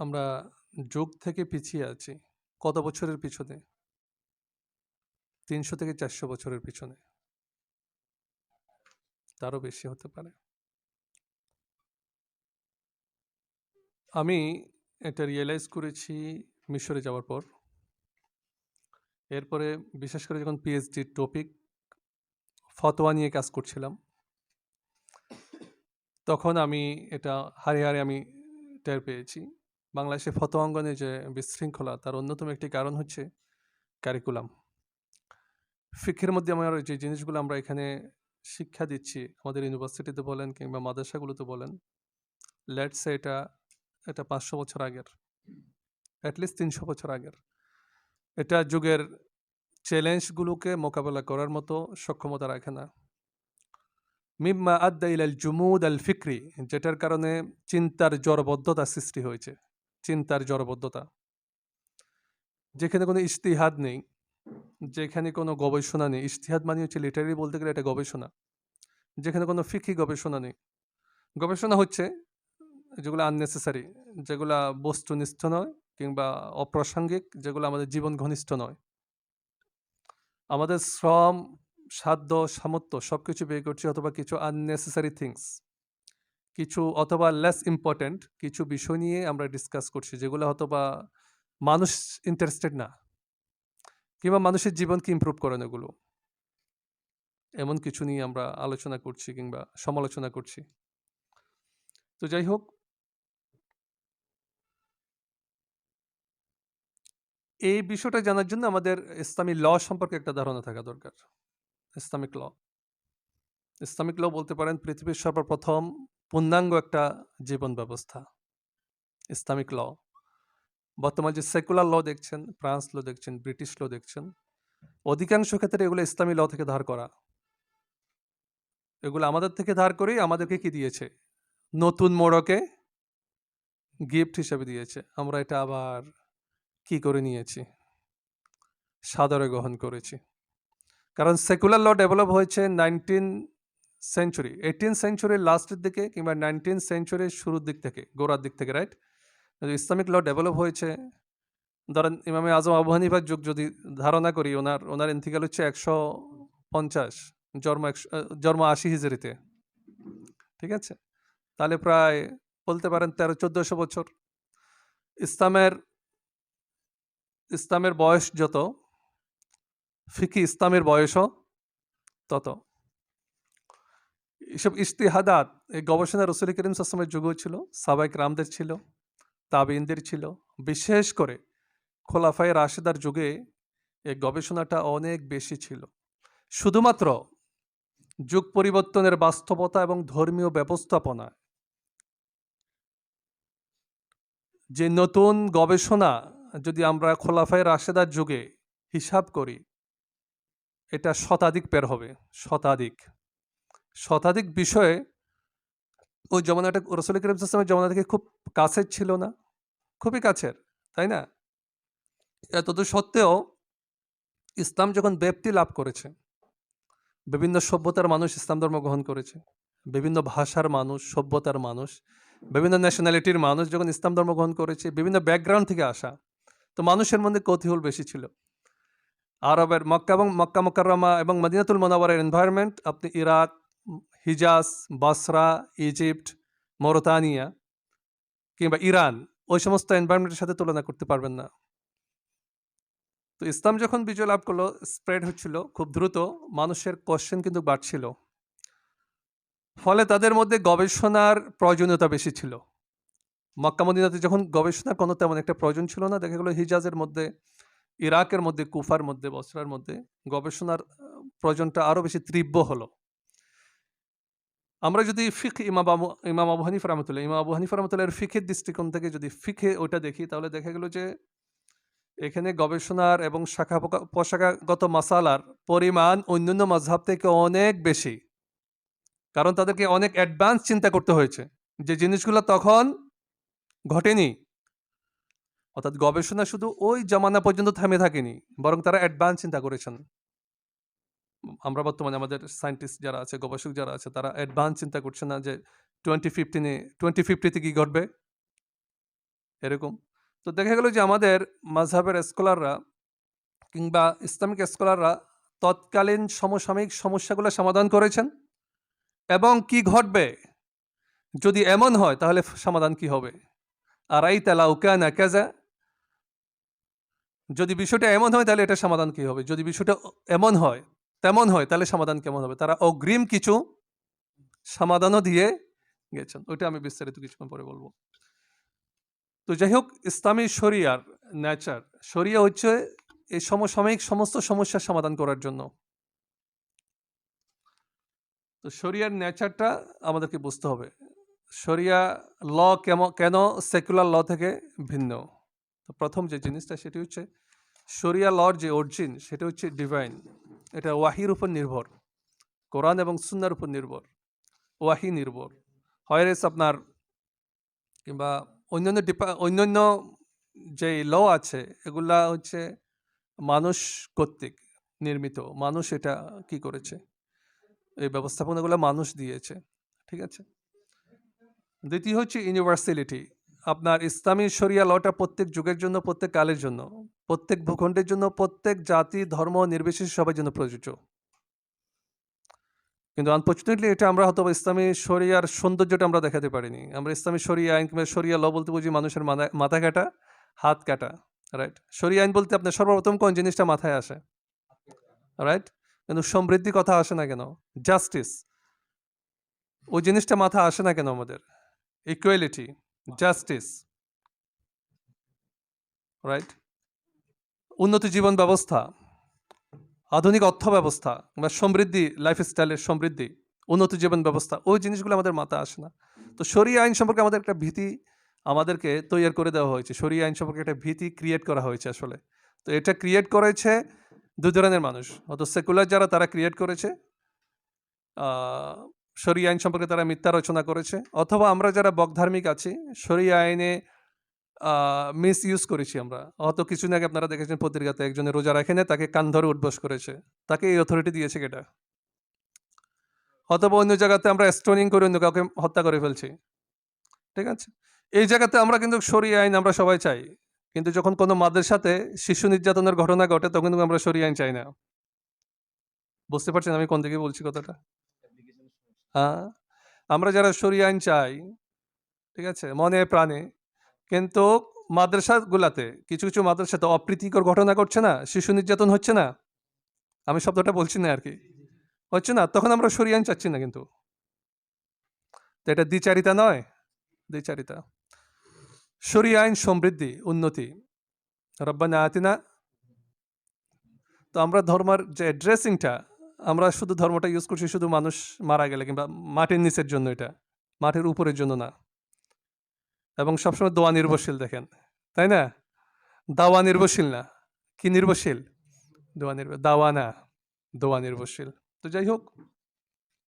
আমরা যুগ থেকে পিছিয়ে আছি। কত বছরের পিছনে? ৩০০ থেকে ৪০০ বছরের পিছনে। তারও বেশি হতে পারে। আমি এটা রিয়েলাইজ করেছি মিশরে যাওয়ার পর। এরপরে বিশেষ করে যখন পিএইচডির টপিক ফতোয়া নিয়ে কাজ করছিলাম। তখন আমি এটা হারে হাড়ে আমি টের পেয়েছি। বাংলাদেশে ফতোয়া অঙ্গনে যে বিশৃঙ্খলা তার অন্যতম একটি কারণ হচ্ছে কারিকুলাম। ফিকহের মধ্যে আমার যে জিনিসগুলো আমরা এখানে শিক্ষা দিচ্ছি, আমাদের ইউনিভার্সিটিতে বলেন কিংবা মাদ্রাসাগুলোতে বলেন, লেটস এটা, এটা ৫০০ বছর আগের। এট লিস্ট ৩০০ বছর আগের। এটা যুগের চ্যালেঞ্জগুলোকে মোকাবেলা করার মতো সক্ষমতা রাখে না। মিম্মা আদ্দা ইলাল জুমুদ আল ফিক্রি যেটার কারণে চিন্তার জড়বদ্ধতা সৃষ্টি হয়েছে। চিন্তার জড়বদ্ধতা। যেখানে কোনো ইজতিহাদ নেই, যেখানে কোনো গবেষণা নেই। ইজতিহাদ মানে হচ্ছে লিটারেলি বলতে গেলে এটা গবেষণা। যেখানে কোনো ফিকি গবেষণা নেই। গবেষণা হচ্ছে যেগুলো আননেসেসারি, যেগুলা বস্তুনিষ্ঠ নয় কিংবা অপ্রাসঙ্গিক, যেগুলো আমাদের জীবন ঘনিষ্ঠ নয়। আমাদের শ্রম, সাধ্য, সামর্থ্য সব কিছু ব্যয় করছি অথবা কিছু আননেসেসারি থিংস। কিছু অথবা লেস ইম্পোর্টেন্ট কিছু বিষয় নিয়ে আমরা ডিসকাস করছি, যেগুলো হয়তোবা মানুষ ইন্টারেস্টেড না। কিংবা মানুষের জীবনকে ইমপ্রুভ করে না এগুলো। এমন কিছু নিয়ে আমরা আলোচনা করছি কিংবা সমালোচনা করছি। তো যাই হোক এই বিষয়টা জানার জন্য আমাদের ইসলামী ল সম্পর্কে একটা ধারণা থাকা দরকার। Islamic law. ইসলামিক ল বলতে পারেন পৃথিবীর সর্বপ্রথম পূর্ণাঙ্গ একটা জীবন ব্যবস্থা। Islamic law. বর্তমান যে সেকুলার ল দেখছেন, ফ্রান্স ল দেখছেন, ব্রিটিশ ল দেখছেন, অধিকাংশ ক্ষেত্রে এগুলো ইসলামী ল থেকে ধার করা। এগুলো আমাদের থেকে ধার করেই আমাদেরকে কি দিয়েছে? নতুন মোড়কে গিফট হিসেবে দিয়েছে। আমরা এটা আবার কি করে নিয়েছি? সাদরে গ্রহণ করেছি। কারণ সেকুলার ল ডেভেলপ হয়েছে 19 সেঞ্চুরি, 18 সেঞ্চুরির লাস্টের দিকে কিংবা 19 সেঞ্চুরির শুরুর দিক থেকে, গোড়ার দিক থেকে, রাইট? ইসলামিক ল ডেভেলপ হয়েছে ধরেন ইমামে আজম আবু হানিফার যুগ যদি ধারণা করি ওনার, ওনার ইন্তিকাল হচ্ছে ১৫০ জন্ম একশো জন্ম ৮০ হিজরিতে। ঠিক আছে? তাহলে প্রায় বলতে পারেন ১৩-১৪০০ বছর। ইসলামের ইসলামের বয়স যত, ফিকি ইসলামের বয়সও তত। এসব ইজতিহাদাত এই গবেষণা রসুল করিম সাল্লাল্লাহু যুগেও ছিল, সাবাইক কেরামদের ছিল, তাবেঈনদের ছিল। বিশেষ করে খোলাফায়ে রাশেদার যুগে এই গবেষণাটা অনেক বেশি ছিল। শুধুমাত্র যুগ পরিবর্তনের বাস্তবতা এবং ধর্মীয় ব্যবস্থাপনা যে নতুন গবেষণা যদি আমরা খোলাফায়ে রাশেদার যুগে হিসাব করি, এটা শতাধিক পের হবে। শতাধিক। শতাধিক বিষয়ে ওই জমানাটা রসুল করিম সাল্লাল্লাহু জমানা থেকে খুব কাছের ছিল না? খুবই কাছের, তাই না? এতদ সত্ত্বেও ইসলাম যখন ব্যাপ্তি লাভ করেছে, বিভিন্ন সভ্যতার মানুষ ইসলাম ধর্ম গ্রহণ করেছে। বিভিন্ন ভাষার মানুষ, সভ্যতার মানুষ, বিভিন্ন ন্যাশনালিটির মানুষ যখন ইসলাম ধর্ম গ্রহণ করেছে, বিভিন্ন ব্যাকগ্রাউন্ড থেকে আসা। তো মানুষের মধ্যে কৌতূহল বেশি ছিল। আরবের মক্কা এবং মক্কা মুকাররমা এবং মদিনাতুল মুনাওয়ারার এনভায়রনমেন্ট আপনি Iraq, Hijaz, Basra, Egypt, Mauritania কিংবা ইরান ওই সমস্ত এনভায়রনমেন্টের সাথে তুলনা করতে পারবেন না। তো ইসলাম যখন বিজয় লাভ করল, স্প্রেড হচ্ছিল খুব দ্রুত, মানুষের কোশ্চেন কিন্তু বাড়ছিল। ফলে তাদের মধ্যে গবেষণার প্রয়োজনীয়তা বেশি ছিল। মক্কা মদিনাতে যখন গবেষণার কোনো তেমন একটা প্রয়োজন ছিল না, দেখা গেলো হিজাজের মধ্যে, ইরাকের মধ্যে, কুফার মধ্যে, বসরার মধ্যে গবেষণার প্রয়োজনটা আরও বেশি তীব্র হলো। আমরা যদি ফিকহ ইমাম আবু ইমাম আবু হানিফা রাহমাতুল্লাহ, ইমাম আবু হানিফা রাহমাতুল্লাহের ফিকহের দৃষ্টিকোণ থেকে যদি ফিকহে ওইটা দেখি তাহলে দেখা গেল যে এখানে গবেষণার এবং শাখা পোকা প্রশাখাগত মাসালার পরিমাণ অন্যান্য মাযহাব থেকে অনেক বেশি। কারণ তাদেরকে অনেক অ্যাডভান্স চিন্তা করতে হয়েছে। যে জিনিসগুলো তখন ঘটেনি। অর্থাৎ গবেষণা শুধু ওই জামানা পর্যন্ত থেমে থাকেনি। বরং তারা অ্যাডভান্স চিন্তা করেছেন। আমরা বর্তমানে আমাদের সায়েন্টিস্ট যারা আছে, গবেষক যারা আছে তারা অ্যাডভান্স চিন্তা করছে না যে টোয়েন্টি ফিফটিনে টোয়েন্টি ফিফটিতে কি ঘটবে? এরকম। তো দেখা গেল যে আমাদের মাঝহাবের স্কলাররা কিংবা ইসলামিক স্কলাররা তৎকালীন সমসাময়িক সমস্যাগুলো সমাধান করেছেন এবং কি ঘটবে? যদি এমন হয় তাহলে সমাধান কি হবে? আর এই তালা উকানা কাজা যদি বিষয়টা এমন হয় তাহলে এটা সমাধান কি হবে? যদি বিষয়টা এমন হয় তেমন হয়, তাহলে সমাধান কেমন হবে? তারা অগ্রিম কিছু সমাধানও দিয়ে গেছেন। ওইটা আমি বিস্তারিত কিছুক্ষণ পরে বলব। তো যাই হোক, ইসলামী শরিয়ার, নেচার, শরিয়া হচ্ছে এই সমসাময়িক সমস্ত সমস্যার সমাধান করার জন্য। তো শরিয়ার নেচারটা আমাদেরকে বুঝতে হবে। শরিয়া ল কেমন, কেন সেকুলার ল থেকে ভিন্ন? প্রথম যে জিনিসটা সেটি হচ্ছে, শরিয়া লর যে অর্জিন সেটা হচ্ছে ডিভাইন। এটা ওয়াহির উপর নির্ভর। কোরআন এবং সুন্নার উপর নির্ভর। ওয়াহি নির্ভর। হয়রেস আপনার কিংবা অন্যান্য ডিপা, অন্যান্য যে ল আছে, এগুলা হচ্ছে মানুষ কর্তৃক নির্মিত। মানুষ এটা কি করেছে? এই ব্যবস্থাপনাগুলো মানুষ দিয়েছে। ঠিক আছে? দ্বিতীয় হচ্ছে ইউনিভার্সালিটি আপনার ইসলামী শরিয়া লটা প্রত্যেক যুগের জন্য, প্রত্যেক কালের জন্য, প্রত্যেক ভূখণ্ডের জন্য, প্রত্যেক জাতি, ধর্ম নির্বিশেষে সবার জন্য প্রযোজ্য। কিন্তু আনফর্চুনেটলি এটা আমরা হয়তো ইসলামী শরিয়ার সৌন্দর্যটা আমরা দেখাতে পারিনি। আমরা ইসলামী শরিয়া আইন কিংবা শরিয়া ল বলতে বুঝি মানুষের মাথা কাটা, হাত কাটা রাইট শরিয়া আইন বলতে আপনার সর্বপ্রথম কোন জিনিসটা মাথায় আসে? রাইট কিন্তু সমৃদ্ধি কথা আসে না কেন? জাস্টিস ওই জিনিসটা মাথা আসে না কেন আমাদের? ইকুয়ালিটি জাস্টিস রাইট উন্নত জীবন ব্যবস্থা, আধুনিক অর্থ ব্যবস্থা বা সমৃদ্ধি লাইফস্টাইলের সমৃদ্ধি, উন্নত জীবন ব্যবস্থা, ওই জিনিসগুলো আমাদের মাথা আসে না। তো সরি আইন সম্পর্কে আমাদের একটা ভীতি আমাদেরকে তৈরি করে দেওয়া হয়েছে। সরি আইন সম্পর্কে একটা ভীতি ক্রিয়েট করা হয়েছে আসলে। তো এটা ক্রিয়েট করেছে দু ধরনের মানুষ অত সেকুলার যারা, তারা ক্রিয়েট করেছে সরি আইন সম্পর্কে তারা মিথ্যা রচনা করেছে, অথবা আমরা যারা বকধার্মিক আছি সরি আইনে মিস ইউজ করেছি আমরা। অত কিছুদিন আগে আপনারা দেখেছেন পত্রিকাতে একজনের রোজা রাখে না তাকে কান ধরে উঠবস করেছে। তাকে এই অথরিটি দিয়েছে এটা অথবা অন্য জায়গাতে আমরা স্টোনিং করে অন্য কাউকে হত্যা করে ফেলছি। ঠিক আছে? এই জায়গাতে আমরা কিন্তু সরি আইন আমরা সবাই চাই। কিন্তু যখন কোনো মাদের সাথে শিশু নির্যাতনের ঘটনা ঘটে, তখন কিন্তু আমরা সরি আইন চাই না। বুঝতে পারছেন আমি কোন দিকে বলছি কথাটা? হ্যাঁ? আমরা যারা সরি আইন চাই, ঠিক আছে? মনে প্রাণে। কিন্তু মাদ্রাসাগুলাতে কিছু কিছু মাদ্রাসাতে অপ্রীতিকর ঘটনা ঘটছে না? শিশু নির্যাতন হচ্ছে না? আমি শব্দটা বলছি না আর কি হচ্ছে না? তখন আমরা সরি আইন চাচ্ছি না কিন্তু। তো এটা দ্বিচারিতা নয়? দ্বিচারিতা। সরি আইন সমৃদ্ধি, উন্নতি। রব্বানা আতিনা। তো আমরা ধর্মের যে ড্রেসিংটা আমরা শুধু ধর্মটা ইউজ করছি শুধু মানুষ মারা গেলে কিংবা মাটির নিচের জন্য এটা, মাটির উপরের জন্য না। এবং সবসময় দোয়া নির্ভরশীল দেখেন, তাই না? দাওয়া নির্ভরশীল না। কি নির্ভরশীল? দোয়া নির্ভর, দাওয়া না, দোয়া নির্ভরশীল। তো যাই হোক